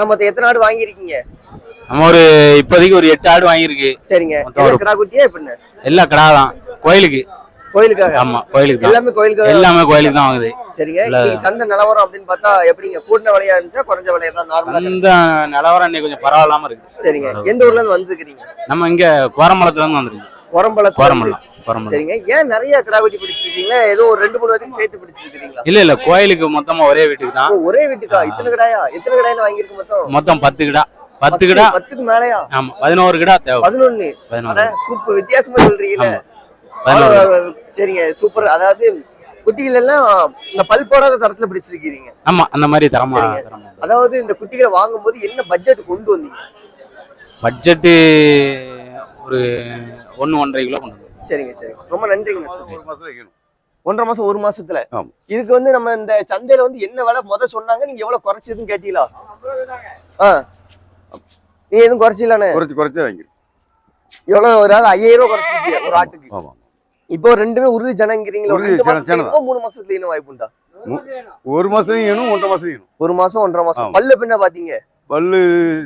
ஆனா மொத்தம் எத்தனை ஆடு வாங்கியிருக்கீங்க? நம்ம ஒரு இப்போதைக்கு ஒரு எட்டு ஆடு வாங்கியிருக்கு. சரிங்க. கிடா குட்டியா எப்படின்னு எல்லா கடா தான். கோயிலுக்கு. கோயிலுக்காக? ஆமா கோயிலுக்கு எல்லாமே கோயிலுக்காக எல்லாமே கோயிலுக்கு தான் வாங்குது. சரிங்க. சந்தை நிலவரம் அப்படின்னு பார்த்தா எப்படிங்க? கூட்டின விலையா இருந்துச்சா குறைஞ்ச விலையா தான் நார்மலா அந்த நிலவரம் இன்னைக்கு கொஞ்சம் பரவாயில்லாம இருக்கு. சரிங்க. எந்த ஊர்ல இருந்து வந்துருக்கீங்க நம்ம இங்க கோரமலத்துல இருந்து வந்திருக்கு உரம்பலத்துல இருந்து. கோரமலம் கோரமலம் சரிங்க. ஏன் நிறைய கிடா குட்டி பிடிச்சிருக்கீங்க ஏதோ ஒரு ரெண்டு மூணு வரைக்கும் சேர்த்து பிடிச்சிருக்கீங்களா இல்ல இல்ல. கோயிலுக்கு மொத்தமா ஒரே வீட்டுக்கு தான். ஒரே வீட்டுக்கா? இத்தனை கிடாயா? எத்தனை கிடாயில வாங்கியிருக்கு மொத்தம்? மொத்தம் பத்து கிடா. பத்து கிடா. பத்துக்கு மேலயா? ஆமா. பதினோரு கிடா தேவை. பதினொன்னு. சூப்பர் வித்தியாசமா அவ்வளவு- சரிங்க. சூப்பர் அதாவது குட்டிகள் எல்லாம் இந்த பல் போடாத தரத்துல பிடிச்சிருக்கீங்க ஆமா. அந்த மாதிரி தரமா அதாவது இந்த குட்டிகளை வாங்கும்போது என்ன பட்ஜெட் கொண்டு வந்தீங்க? பட்ஜெட்டு ஒரு ஒன்னு ஒன்றரை கிலோ கொண்டு. சரிங்க சரிங்க. ரொம்ப நன்றிங்க. ஒரு மாசம் வைக்கணும். ஒன்றரை மாசம் ஒரு மாசத்துல. இதுக்கு வந்து நம்ம இந்த சந்தையில வந்து என்ன விலை முத சொன்னாங்க? நீங்க எவ்வளவு குறைச்சதுன்னு கேட்டீங்களா? ஆ. நீங்க எதுவும் குறைச்சிடலானே? குறைச்சு குறைச்சே வாங்கிடும் எவ்வளவு ஒரு ஆள் ஐயாயிரம் ரூபாய் குறைச்சிருக்கீங்க ஒரு ஆட்டுக்கு. இப்போ ரெண்டுமே உறுதி ஜனங்கிறீங்களா மாசத்துல மூணு மாசத்துல இன்னும் வாய்ப்பு உண்டா? ஒரு மாசம் வேணும் ஒன்றரை மாசம் வேணும். ஒரு மாசம் ஒன்றரை மாசம். பல்லு பின்ன பாத்தீங்க பல்லு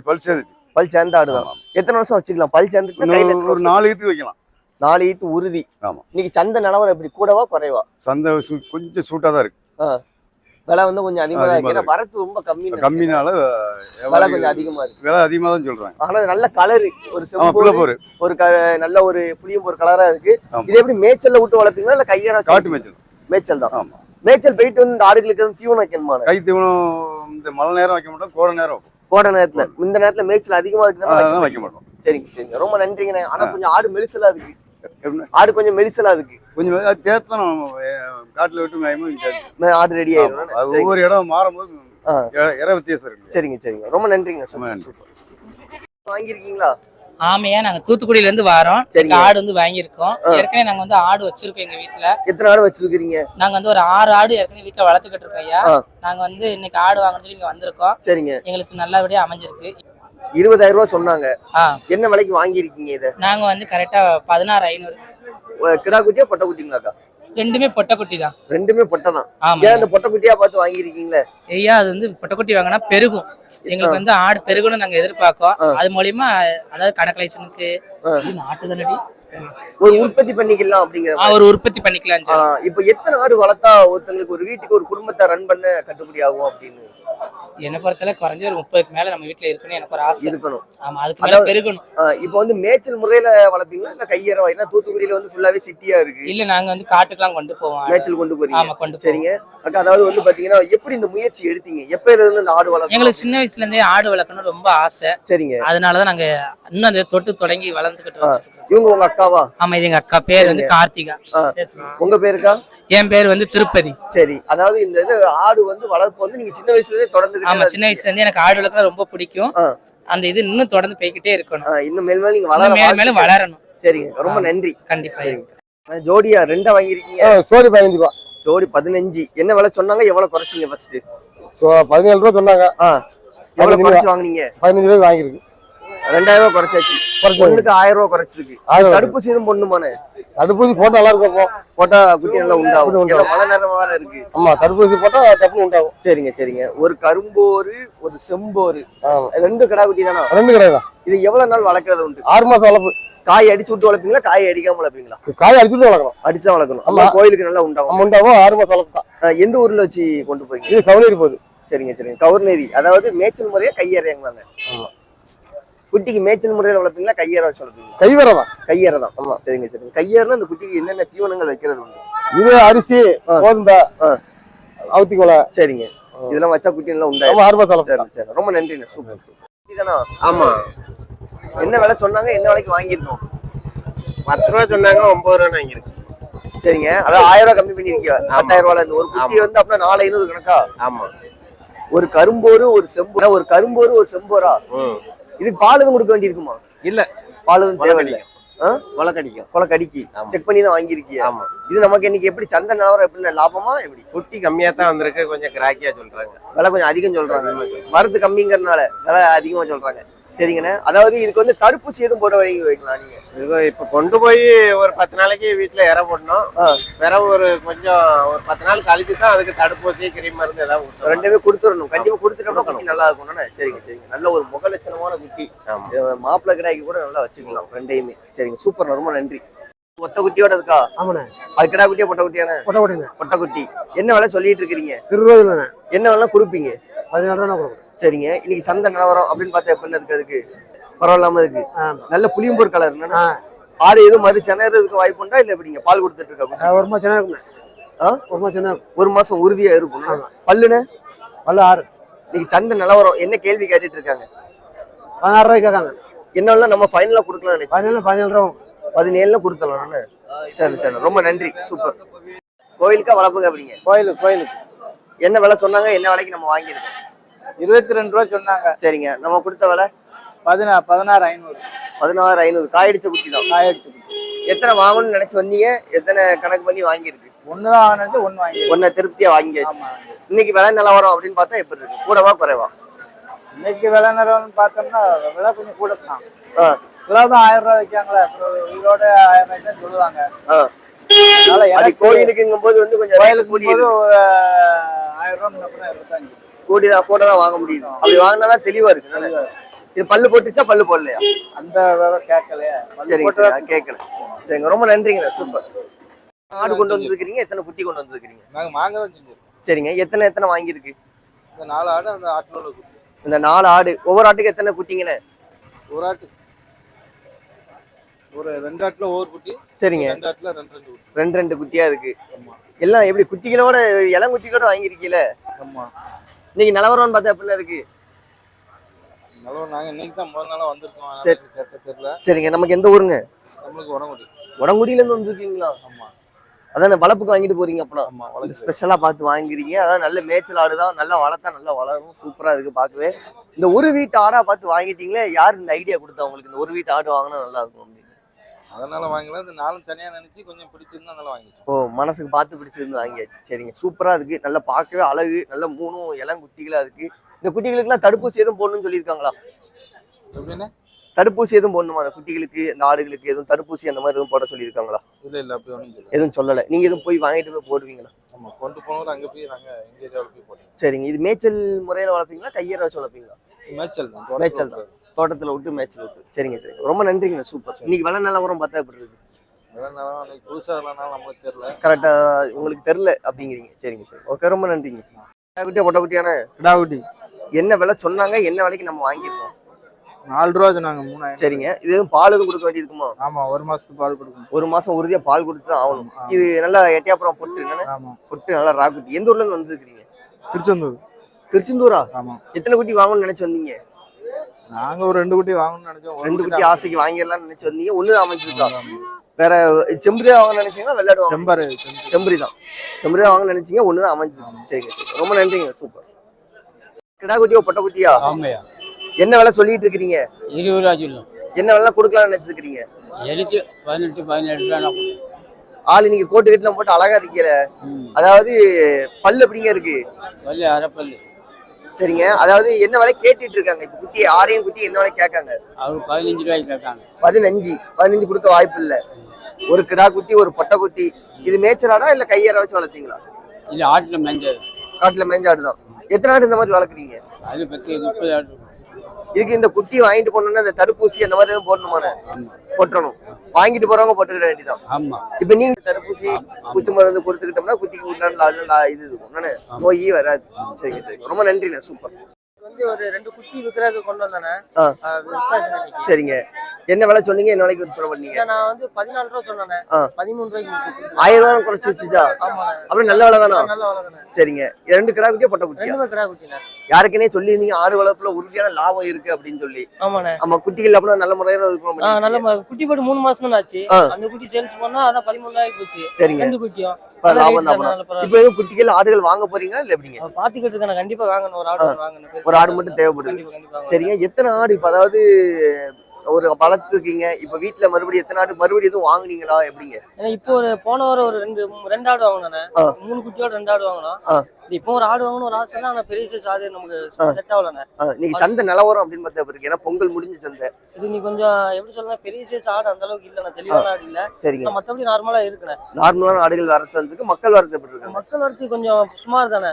பல் சேர்ந்துச்சு. பல் சேர்ந்த ஆடுதான். எத்தனை வருஷம் வச்சுக்கலாம்? பல் எத்தனை ஒரு? நாலு ஈத்து வைக்கலாம். நாலு ஈத்து உறுதி. ஆமா. இன்னைக்கு சந்தை நிலவரம் எப்படி? கூடவா குறைவா? சந்தை கொஞ்சம் சூட்டா தான் இருக்கு. விலை வந்து கொஞ்சம் அதிகமா தான் இருக்கு. வரத்து ரொம்ப கம்மி கம்மினால விலை கொஞ்சம் அதிகமா இருக்கு. விலை அதிகமா தான் சொல்றாங்க. ஆனா நல்ல கலரு ஒரு செம்பு ஒரு க நல்ல ஒரு புளியும் ஒரு கலரா இருக்கு. இது எப்படி மேய்ச்சல்ல விட்டு வளர்ப்பீங்களா? இல்ல கையார காட்டு மேய்ச்சல். மேய்ச்சல் தான். ஆமா. மேய்ச்சல் போயிட்டு வந்து இந்த ஆடுகளுக்கு வந்து தீவனம் வைக்கணுமா கை தீவனம் இந்த மழை நேரம் வைக்க மாட்டோம் கோடை நேரம். கோடை நேரத்துல. இந்த நேரத்துல மேய்ச்சல் அதிகமா இருக்குதுன்னா வைக்க மாட்டோம். சரிங்க சரிங்க. ரொம்ப நன்றிங்கண்ணே. ஆனா கொஞ்சம் ஆடு மெலிசலா இருக்கு? ஆடு கொஞ்சம் மெலிசலா இருக்கு. கொஞ்சம் அது தேர்த்தான் நம்ம அஹ், காட்டுல விட்டு ஆடு ரெடி. ஆயிரும். ஒவ்வொரு இடம் மாறும்போது. இற- இற வித்தியாசம் இருக்கு. சரிங்க சரிங்க. ரொம்ப நன்றிங்க சூப்பர். வாங்கியிருக்கீங்களா? ஆமையா நாங்க தூத்துக்குடியில இருந்து வாரோம். ஆடு வந்து வாங்கியிருக்கோம். ஏற்கனவே நாங்க வந்து ஆடு வச்சிருக்கோம் எங்க வீட்டுல எத்தனை ஆடு வச்சிருக்கீங்க நாங்க வந்து ஒரு ஆறு ஆடு ஏற்கனவே வீட்டுல வளர்த்துக்கிட்டு இருக்கோம் ஐயா. நாங்க வந்து இன்னைக்கு ஆடு வாங்கணும் சொல்லி இங்க வந்திருக்கோம். சரிங்க. எங்களுக்கு நல்லபடியா அமைஞ்சிருக்கு. இருபதாயிரம் ரூபாய் சொன்னாங்க. என்ன விலைக்கு வாங்கியிருக்கீங்க இதை? நாங்க வந்து கரெக்டா பதினாறு ஐநூறு. கிடா குட்டியா பொட்டை குட்டிங்களாக்கா ரெண்டுமே பொட்டைக்குட்டி தான். ரெண்டுமே பொட்டை தான். ஏன் இந்த பொட்டை குட்டியா பார்த்து வாங்கியிருக்கீங்களே? ஐயா அது வந்து பொட்டைக்குட்டி வாங்கினா பெருகும். எங்களுக்கு வந்து ஆடு பெருகணும்னு நாங்க எதிர்பார்க்கோம். அது மூலியமா அதாவது கணக்கலைசனுக்கு ஆ. நாட்டு தானடி ஒரு உற்பத்தி பண்ணிக்கலாம் அப்படிங்கிற ஒரு உற்பத்தி பண்ணிக்கலாம் இப்ப எத்தனை ஆடு வளர்த்தா ஒருத்தங்களுக்கு ஒரு வீட்டுக்கு ஒரு குடும்பத்தை ரன் பண்ண கட்டுப்படி ஆகும் அப்படின்னு? என்னை பொறுத்தல குறைஞ்ச ஒரு முப்பதுக்கு மேல நம்ம வீட்டுல இருக்கணும் எனக்கு ஒரு ஆசை. இருக்கணும். ஆமா அதுக்கு மேல பெருகணும். இப்ப வந்து மேய்ச்சல் முறையில வளர்ப்பீங்களா? இல்ல கையறவா ஏன்னா தூத்துக்குடியில வந்து ஃபுல்லாவே சிட்டியா இருக்கு. இல்ல நாங்க வந்து காட்டுக்கெல்லாம் கொண்டு போவோம். மேய்ச்சல் கொண்டு போறீங்க. ஆமா கொண்டு சரிங்க. அக்கா அதாவது வந்து பாத்தீங்கன்னா எப்படி இந்த முயற்சி எடுத்தீங்க? எப்ப இருந்து இந்த ஆடு வளர்க்கணும்? எங்களுக்கு சின்ன வயசுல இருந்தே ஆடு வளர்க்கணும் ரொம்ப ஆசை. சரிங்க. அதனாலதான் நாங்க இன்னும் அந்த தொட்டு தொடங்கி வளர்ந்துகிட்டு. இவங்க உங்க அக்காவா? ஆமா இது எங்க அக்கா பேர் வந்து கார்த்திகா. உங்க பேருக்கா என் பேர் வந்து திருப்பதி. சரி. அதாவது இந்த இது ஆடு வந்து வளர்ப்பு வந்து நீங்க சின்ன வயசுல தொடர்ந்துகிட்டே ஆமா சின்ன வயசுல இருந்தே எனக்கு ஆடு வளர்க்கணும் ரொம்ப பிடிக்கும். அந்த இது இன்னும் தொடர்ந்து போய்கிட்டே இருக்கணும். இன்னும் மேல் மேல நீங்க வளர மேலும் மேலும். வளரணும். சரிங்க. ரொம்ப. நன்றி. கண்டிப்பா. ஜோடியா ரெண்டா வாங்கியிருக்கீங்க? சோடி பதினஞ்சு ரூபா. ஜோடி பதினஞ்சு. என்ன விலை சொன்னாங்க? எவ்வளவு குறைச்சிங்க ஃபர்ஸ்ட் பதினேழு ரூபா சொன்னாங்க. எவ்வளவு குறைச்சு வாங்குனீங்க? பதினஞ்சு ரூபாய் வாங்கியிருக்கு. ரெண்டாயிரம் ரூபாய் குறைச்சாச்சு. குறைச்சு பொண்ணுக்கு ஆயிரம் ரூபாய் குறைச்சதுக்கு. தடுப்பூசி எதுவும் பொண்ணுமானே தடுப்பூசி போட்டா நல்லா இருக்கும். போட்டா குட்டி நல்லா உண்டாகும். மழை நேரம் வேற இருக்கு. ஆமா தடுப்பூசி போட்டா டப்புனு உண்டாகும். சரிங்க சரிங்க. ஒரு கரும்போரு ஒரு செம்போரு. ரெண்டு கடா குட்டி தானா? ரெண்டு கிடையாது இது எவ்வளவு நாள் வளர்க்கறது உண்டு? ஆறு மாசம் வளர்ப்பு. காய் அடிச்சு விட்டு வளர்ப்பீங்களா காய் அடிக்காம வளர்ப்பீங்களா? காய் அடிச்சுட்டு வளர்க்கணும் அடிச்சுதான் வளர்க்கணும். ஆமா. கோயிலுக்கு நல்லா உண்டாகும். உண்டாகும். ஆறு மாசம் வளர்ப்பு தான் எந்த ஊர்ல வச்சு கொண்டு போறீங்க? இது கவுனீர் போகுது சரிங்க சரிங்க. கவுர்நேரி அதாவது மேய்ச்சல் முறையா கையறையாங்க. குட்டிக்கு மேய்ச்சல் முறையில வளர்ப்பீங்களா கையற வச்சு வளர்ப்பீங்களா கை வரவா கையறை தான் ஆமா சரிங்க சரிங்க. கையறனா அந்த குட்டிக்கு என்னென்ன தீவனங்கள் வைக்கிறது உண்டு? இது அரிசி. கோதுமை. அவுத்தி கொலை சரிங்க. இதெல்லாம் வச்சா குட்டி எல்லாம் மாசம் வளர்ப்பு சரி சரி. ரொம்ப நன்றிண்ணே. Super super. இதுதானா ஆமா. என்ன விலை சொன்னாங்க? என்ன விலைக்கு வாங்கியிருக்கோம் பத்து ரூபா சொன்னாங்க ஒன்பது ரூபா வாங்கியிருக்கு. சரிங்க. அதாவது ஆயிரம் ரூபாய் கம்மி பண்ணிருக்கீங்க பத்தாயிரம் ரூபாய்ல இருந்து ஒரு குட்டி வந்து அப்படின்னா நாலு ஐநூறு கணக்கா? ஆமா. ஒரு கரும்போரு ஒரு செம்போரா ஒரு கரும்போரு ஒரு செம்போரா? இதுக்கு பால் எதுவும் கொடுக்க வேண்டியிருக்குமா இல்ல. பால் எதுவும் தேவையில்லை. ஆ? மழை கடிக்கும் கொலை கடிக்கி ஆமா. செக் பண்ணி தான் ஆமா. இது நமக்கு இன்னைக்கு எப்படி சந்தை நிலவரம் எப்படி லாபமா எப்படி? குட்டி கம்மியா தான் வந்திருக்கு கொஞ்சம் கிராக்கியா சொல்றாங்க. விலை கொஞ்சம் அதிகம் சொல்றாங்க. வரத்து கம்மிங்கிறதுனால விலை அதிகமா சொல்றாங்க. சரிங்கண்ணே. அதாவது இதுக்கு வந்து தடுப்பூசி எதுவும் போட வைங்க வைக்கலாம் நீங்க? இது இப்ப கொண்டு போய் ஒரு பத்து நாளைக்கு வீட்டுல இற போடணும். பிறகு ஒரு கொஞ்சம் ஒரு பத்து நாள் கழிச்சு தான் அதுக்கு தடுப்பூசி கிரீம் மருந்து ஏதாவது. ரெண்டுமே கொடுத்துடணும் கண்டிப்பா கொடுத்துட்டோம்னா குட்டி நல்லா இருக்கும்ண்ணே சரிங்க சரிங்க. நல்ல ஒரு முக லட்சணமான குட்டி மாப்பிள்ளை கிடாய்க்கு கூட நல்லா வச்சுக்கலாம். ரெண்டையுமே. சரிங்க சூப்பர். ரொம்ப நன்றி. ஒத்த குட்டியோட இருக்கா? ஆமாண்ணே. அது கிடா குட்டியா பொட்டை குட்டியாண்ணே? கொட்டை கொட்டிங்க பொட்டை குட்டி. என்ன விலை சொல்லிட்டு இருபது ரூபாய்ண்ணே என்ன வேலை கொடுப்பீங்க? பதினாறு ரூபா கொடுக்கும் சரிங்க. இன்னைக்கு சந்தை நிலவரம் அப்படின்னு பார்த்தா எப்படின்னு இருக்கு அதுக்கு? பரவாயில்லாம இருக்கு. நல்ல புளியம்பூர் கலர். ஆடு எதுவும் மறு சென்னைறதுக்கு வாய்ப்பு உண்டா? இல்ல எப்படிங்க பால் கொடுத்துட்டு இருக்கா ஒரு மாதம் சின்ன இருக்குண்ணே ஆ? ஒரு மாதம் சின்ன இருக்கும் ஒரு மாசம் உறுதியா இருக்கும். பல்லுன்னு பல்லு ஆறு. இன்னைக்கு சந்தை நிலவரம் என்ன கேள்வி கேட்டுட்டு இருக்காங்க? பதினாறு ரூபாய்க்கு கேட்காங்க. என்னெல்லாம் நம்ம ஃபைனலா கொடுக்கலாம் பதினேழு பதினேழு ரூபா. பதினேழுல கொடுத்தலாம் சரி சரி. ரொம்ப நன்றி. சூப்பர் கோயிலுக்கா வளர்ப்புங்க அப்படிங்க கோயிலுக்கு கோயிலுக்கு. என்ன விலை சொன்னாங்க? என்ன விலைக்கு நம்ம வாங்கியிருக்கோம்? இருபத்தி ரெண்டு ரூபா சொன்னாங்க. சரிங்க. நம்ம கொடுத்த விலை? பதினா பதினாறு ஐநூறு. பதினாறு ஐநூறு. காயடிச்ச குட்டி தான். காயடிச்சு எத்தனை வாங்கணும்னு நினைச்சு வந்தீங்க? எத்தனை கணக்கு பண்ணி வாங்கியிருக்கு? ஒன்று தான் வாங்கினது ஒன்று வாங்கி ஒன்ன திருப்தியா வாங்கியாச்சு. இன்னைக்கு விலை நிலவரம் அப்படின்னு பார்த்தா எப்படி இருக்கு? கூடவா குறைவா? இன்னைக்கு விலை நிறம்னு பார்த்தோம்னா விலை கொஞ்சம் கூட தான். கிலோ தான் ஆயிரம் ரூபாய் வைக்காங்களே அப்புறம் உயிரோட ஆயிரம் ரூபாய் தான் சொல்லுவாங்க. அதனால கோயிலுக்குங்கும் போது வந்து கொஞ்சம் கோயிலுக்கு கூடி போது ஒரு ஆயிரம் ரூபாய் இருக்கத்தாங்க செய்யும். கூடி தான் கூட தான் வாங்க முடியுது. அப்படி வாங்கினாதான் தெளிவா இருக்கு. இது பல்லு போட்டுச்சா பல்லு போடலையா? அந்த கேட்கலையே சரிங்க போட்டு கேட்கல. சரிங்க ரொம்ப நன்றிங்க சூப்பர் ஆடு கொண்டு வந்திருக்கிறீங்க எத்தனை குட்டி கொண்டு வந்திருக்கிறீங்க? நாங்க தான் செஞ்சிருக்கோம் சரிங்க எத்தனை எத்தனை வாங்கியிருக்கு? இந்த நாலு ஆடு அந்த ஆட்டில் இந்த நாலு ஆடு ஒவ்வொரு ஆட்டுக்கு எத்தனை குட்டிங்கண்ணே? ஒரு ஆட்டு. ஒரு ரெண்டு ஆட்டுல ஒவ்வொரு குட்டி சரிங்க. ரெண்டு ஆட்டுல ரெண்டு ரெண்டு ரெண்டு ரெண்டு குட்டியா இருக்கு. எல்லாம் எப்படி குட்டிகளோட இளங்குட்டிகளோட வாங்கியிருக்கீல? ஆமா. இன்னைக்கு நிலவரம்னு பார்த்தா எப்படின்னா இருக்கு? சரிங்க நமக்கு எந்த ஊருங்க? உடங்குடியில இருந்து வந்திருக்கீங்களா? ஆமா. அதானே வளர்ப்புக்கு வாங்கிட்டு போறீங்க வளர்ச்சி ஸ்பெஷலா பார்த்து வாங்குறீங்க. அதான் நல்ல மேய்ச்சல் ஆடு தான். நல்லா வளர்த்தா நல்லா வளரும். சூப்பரா இருக்கு பார்க்கவே. இந்த ஒரு வீட்டு ஆடா பார்த்து வாங்கிட்டீங்களே? யார் இந்த ஐடியா கொடுத்தா உங்களுக்கு? இந்த ஒரு வீட்டு ஆடு வாங்கினா நல்லா இருக்கும் அதனால வாங்கல. இந்த நாளும் தனியா நினைச்சு கொஞ்சம் பிடிச்சிருந்தா அதனால வாங்கிட்டோம் ஓ மனசுக்கு பார்த்து பிடிச்சிருந்து வாங்கியாச்சு. சரிங்க. சூப்பரா இருக்கு. நல்லா பார்க்கவே அழகு. நல்ல மூணும் இளம் குட்டிகளா இருக்கு. இந்த குட்டிகளுக்குலாம் தடுப்பூசி எதுவும் போடணும்னு சொல்லியிருக்காங்களா? எப்படின்னு? தடுப்பூசி எதுவும் போடணுமா? அந்த குட்டிகளுக்கு இந்த ஆடுகளுக்கு எதுவும் தடுப்பூசி அந்த மாதிரி எதுவும் போட சொல்லியிருக்காங்களா? இல்ல இல்ல அப்படி இல்லை. எதுவும் சொல்லலை. நீங்க எதுவும் போய் வாங்கிட்டு போய் போடுவீங்களா? ஆமா கொண்டு போனவங்க அங்க போய் நாங்க எங்க ஏரியாவில் போய் போட்டோம். சரிங்க. இது மேய்ச்சல் முறையில வளர்ப்பீங்களா? கையற வச்சு வளர்ப்பீங்களா மேய்ச்சல் தான். மேய்ச்சல் தான். தோட்டத்துல விட்டு மேய்ச்சல் விட்டு. சரிங்க சரிங்க. ரொம்ப நன்றிங்க சூப்பர் இன்னைக்கு வெள்ள நிலவரம் பார்த்தா எப்படி இருக்கு? அதனால அன்னைக்கு புதுசா இல்லைனாலும் நம்மளுக்கு தெரியல. கரெக்டா உங்களுக்கு தெரியல அப்படிங்கிறீங்க. சரிங்க சரி ஓகே ரொம்ப நன்றிங்க. குட்டியா பொட்டை குட்டியான கிடாக்குட்டி என்ன விலை சொன்னாங்க என்ன விலைக்கு நம்ம வாங்கியிருக்கோம்? நாலு ரூபா சொன்னாங்க மூணாயிரம். சரிங்க. இது எதுவும் பால் எதுவும் கொடுக்க வேண்டியிருக்குமா ஆமா ஒரு மாசத்துக்கு பால் கொடுக்கணும். ஒரு மாசம் உறுதியா பால் கொடுத்து தான் ஆகணும். இது நல்லா எட்டியாப்புறம் பொட்டு என்னன்னா? ஆமா. பொட்டு நல்லா ராக்குட்டி எந்த ஊர்ல இருந்து வந்துருக்கீங்க திருச்செந்தூர். திருச்செந்தூரா? ஆமா. எத்தனை குட்டி வாங்கணும்னு நினைச்சு வந்தீங்க? நாங்க ஒரு ரெண்டு குட்டி வாங்கணும்னு நினைச்சோம். ரெண்டு குட்டி ஆசைக்கு வாங்கிடலாம்னு நினைச்சு வந்தீங்க. ஒண்ணு அமைஞ்சிருக்கா வேற செம்பரியா வாங்க நினைச்சீங்கன்னா வாங்க செம்பரு செம்பரி. தான். செம்பரி தான் வாங்க நினைச்சீங்க. ஒண்ணு தான் அமைஞ்சிருக்கு சரிங்க சரி ரொம்ப நன்றிங்க. சூப்பர். கிடா குட்டியோ பொட்டை குட்டியா? ஆமையா என்ன விலை சொல்லிட்டு இருக்கிறீங்க? இருபது ரூபா சொல்லும். என்ன விலை கொடுக்கலாம்னு நினைச்சிருக்கீங்க எனக்கு பதினெட்டு பதினெட்டு தான் ஆளு நீங்க கோட்டு கட்டுலாம் போட்டு அழகா இருக்கீல அதாவது பல்லு எப்படிங்க இருக்கு? பல்லு அரைப்பல்லு. சரிங்க. அதாவது என்ன விலை கேட்டுட்டு இருக்காங்க? இப்ப குட்டி ஆடையும் குட்டி என்ன விலை கேட்காங்க? அவர் பதினஞ்சு ரூபாய்க்கு கேட்காங்க. பதினஞ்சு. பதினஞ்சு கொடுக்க வாய்ப்பு இல்ல. ஒரு கிடா குட்டி ஒரு பொட்டை குட்டி இது மேய்ச்சலாடா இல்ல கையற வச்சு வளர்த்தீங்களா? இல்லை ஆட்டில் மேஞ்சது. காட்டுல மேய்ஞ்சாடு தான் எத்தனை ஆடு இந்த மாதிரி வளர்க்குறீங்க? அது பத்து முப்பது ஆட்டு இதுக்கு இந்த குட்டி வாங்கிட்டு போனோம்னா இந்த தடுப்பூசி அந்த மாதிரி எதுவும் போடணுமானே போட்டணும் வாங்கிட்டு போறவங்க போட்டுக்கிட வேண்டியதான் ஆமாம் இப்ப நீங்க தடுப்பூசி பூச்சி மருந்து கொடுத்துக்கிட்டோம்னா குட்டிக்கு உண்டான இது இருக்கும்? நோயே வராது. சரிங்க சரிங்க ரொம்ப நன்றிண்ணே. சூப்பர். வந்து ஒரு ரெண்டு குட்டி விற்கிறதுக்கு கொண்டு வந்தானே. சரிங்க. என்ன விலை சொன்னீங்க? என்ன விலைக்கு விற்பனை பண்ணீங்க? நான் வந்து பதினாலு ரூபா சொன்னேன். பதிமூணு ரூபாய்க்கு ஆயிரம் ரூபாய் குறைச்சு வச்சுச்சா? அப்படி நல்ல விலை தானா? நல்ல வளர்க்குண்ணே சரிங்க. ரெண்டு கிடா குட்டியா பொட்டை குட்டியா? ரெண்டுமே கிடா குட்டிண்ணே. யாருக்குனே சொல்லியிருந்தீங்க ஆடு வளர்ப்புல உறுதியான லாபம் இருக்கு அப்படின்னு சொல்லி. ஆமாண்ணே. ஆமா குட்டிகள் அப்படின்னா நல்ல முறையில நல்ல குட்டி போட்டு மூணு மாசம் தான் ஆச்சு. அந்த குட்டி சேல்ஸ் பண்ணா அதான் பதிமூணாயிரம் போச்சு. சரிங்க. ரெண்டு குட்டியும். லாபம் தான். இப்ப எதுவும் குட்டிகள் ஆடுகள் வாங்க போறீங்களா இல்ல எப்படிங்க? பாத்துக்கிட்டு இருக்கேன் கண்டிப்பா வாங்கணும். ஒரு ஆடு வாங்கணும். ஒரு ஆடு மட்டும் தேவைப்படுது. சரிங்க. எத்தனை ஆடு இப்ப? அதாவது ஒரு வளர்த்துருக்கீங்க. இப்ப வீட்டுல மறுபடியும் எத்தனை ஆடு? மறுபடியும் எதுவும் வாங்குனீங்களா? எப்படிங்க? இப்போ ஒரு போன வாரம் ஒரு ரெண்டு ரெண்டு ஆடு வாங்கினேன். மூணு குட்டியோட ரெண்டு ஆடு வாங்கினோம். இப்போ ஒரு ஆடு வாங்கணும் ஒரு ஆசை தான் ஆனா பெரிய சைஸ் ஆடு நமக்கு. செட் ஆகலண்ணே. இன்னைக்கு சந்தை நிலவரம் அப்படின்னு பார்த்தா இருக்கு ஏன்னா பொங்கல் முடிஞ்ச சந்தை. இது நீ கொஞ்சம் எப்படி சொல்லலாம் பெரிய சைஸ் ஆடு அந்த அளவுக்கு இல்லைண்ணா. தெளிவான ஆடு இல்ல. சரிங்க. மத்தபடி நார்மலா இருக்குண்ணே. நார்மலான ஆடுகள் வரத்து வந்துருக்கு. மக்கள் வரத்து எப்படி இருக்காங்க? மக்கள் வரத்து கொஞ்சம் சுமார் தானே.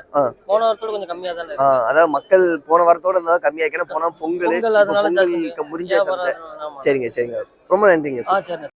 போன வாரத்தோட கொஞ்சம் கம்மியா தானே அதாவது மக்கள் போன வாரத்தோட இருந்தா கம்மியா இருக்கேன் போனா பொங்கல் அதனால முடிஞ்ச சரிங்க சரிங்க. ரொம்ப நன்றிங்க ஆ சரிண்ணே.